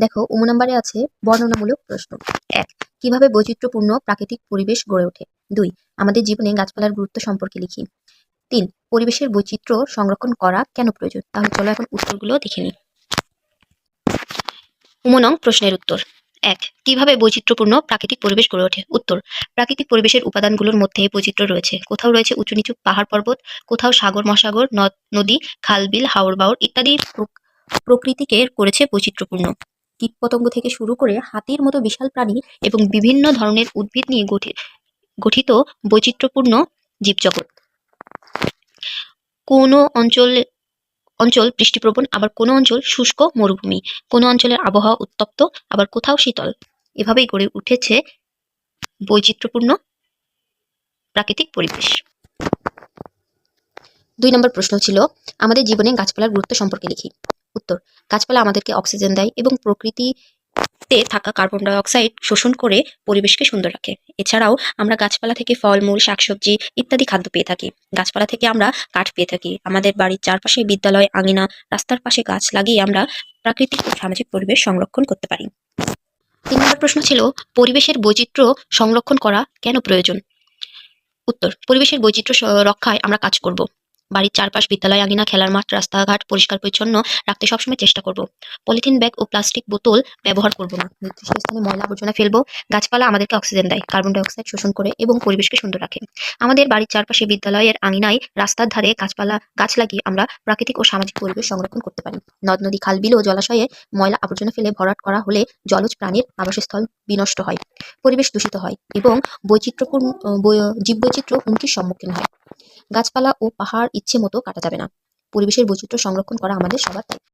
দেখো, উম নাম্বারে আছে বর্ণনামূলক প্রশ্ন। এক, কীভাবে বৈচিত্র্যপূর্ণ প্রাকৃতিক পরিবেশ গড়ে ওঠে? দুই, আমাদের জীবনে গাছপালার গুরুত্ব সম্পর্কে লিখি। তিন, পরিবেশের বৈচিত্র্য সংরক্ষণ করা কেন প্রয়োজন? তাহলে চলো এখন উত্তরগুলো দেখে নিই। উমনং প্রশ্নের উত্তর। এক, কীভাবে বৈচিত্র্যপূর্ণ প্রাকৃতিক পরিবেশ গড়ে ওঠে? উত্তর, প্রাকৃতিক পরিবেশের উপাদানগুলোর মধ্যে বৈচিত্র্য রয়েছে। কোথাও রয়েছে উঁচু নিচু পাহাড় পর্বত, কোথাও সাগর, মহাসাগর নদ নদী, খাল, বিল হাওড় বাওড় ইত্যাদি প্রক- প্রকৃতিকে করেছে বৈচিত্র্যপূর্ণ। কীটপতঙ্গ থেকে শুরু করে হাতির মতো বিশাল প্রাণী এবং বিভিন্ন ধরনের উদ্ভিদ নিয়ে গঠি- গঠিত বৈচিত্র্যপূর্ণ জীবজগৎ। কোনো অঞ্চলে, অঞ্চল বৃষ্টিপ্রবণ, আবার কোনো অঞ্চল শুষ্ক মরুভূমি। কোনো অঞ্চলের আবহাওয়া উত্তপ্ত, আবার কোথাও শীতল। এভাবেই গড়ে উঠেছে বৈচিত্র্যপূর্ণ প্রাকৃতিক পরিবেশ। দুই নম্বর প্রশ্ন ছিল, আমাদের জীবনে গাছপালার গুরুত্ব সম্পর্কে লিখি। উত্তর। গাছপালা আমাদেরকে অক্সিজেন দেয় এবং প্রকৃতিতে থাকা কার্বন ডাই অক্সাইড শোষণ করে পরিবেশকে সুন্দর রাখে। এছাড়াও আমরা গাছপালা থেকে ফলমূল, শাকসবজি ইত্যাদি খাদ্য পেয়ে থাকি। গাছপালা থেকে আমরা কাঠ পেয়ে থাকি। আমাদের বাড়ির চারপাশে বিদ্যালয়, আঙিনা, রাস্তার পাশে গাছ লাগিয়ে আমরা প্রাকৃতিক ও সামাজিক পরিবেশ সংরক্ষণ করতে পারি। তিন নম্বর প্রশ্ন ছিল, পরিবেশের বৈচিত্র্য সংরক্ষণ করা কেন প্রয়োজন? উত্তর, পরিবেশের বৈচিত্র্য রক্ষায় আমরা কাজ করব। বাড়ির চারপাশ বিদ্যালয়, আঙিনা, খেলার মাঠ, রাস্তাঘাট পরিষ্কার পরিচ্ছন্ন রাখতে সবসময় চেষ্টা করব। পলিথিন ব্যাগ ও প্লাস্টিক বোতল ব্যবহার করব না। নির্দিষ্ট স্থানে ময়লা আবর্জনা ফেলব। গাছপালা আমাদেরকে অক্সিজেন দেয়, কার্বন ডাই অক্সাইড শোষণ করে এবং পরিবেশকে সুন্দর রাখে। আমাদের বাড়ির চারপাশে বিদ্যালয়ের আঙিনায় রাস্তার ধারে গাছপালা, গাছ লাগিয়ে আমরা প্রাকৃতিক ও সামাজিক পরিবেশ সংরক্ষণ করতে পারি। নদ, নদী, খাল, বিল ও জলাশয়ে ময়লা আবর্জনা ফেলে ভরাট করা হলে জলজ প্রাণীর আবাসস্থল বিনষ্ট হয়, পরিবেশ দূষিত হয় এবং বৈচিত্র্যপূর্ণ জীববৈচিত্র্য হুমকির সম্মুখীন হয়। গাছপালা ও পাহাড় ইচ্ছে মতো কাটা যাবে না। পরিবেশের বৈচিত্র্য সংরক্ষণ করা আমাদের সবার দায়িত্ব।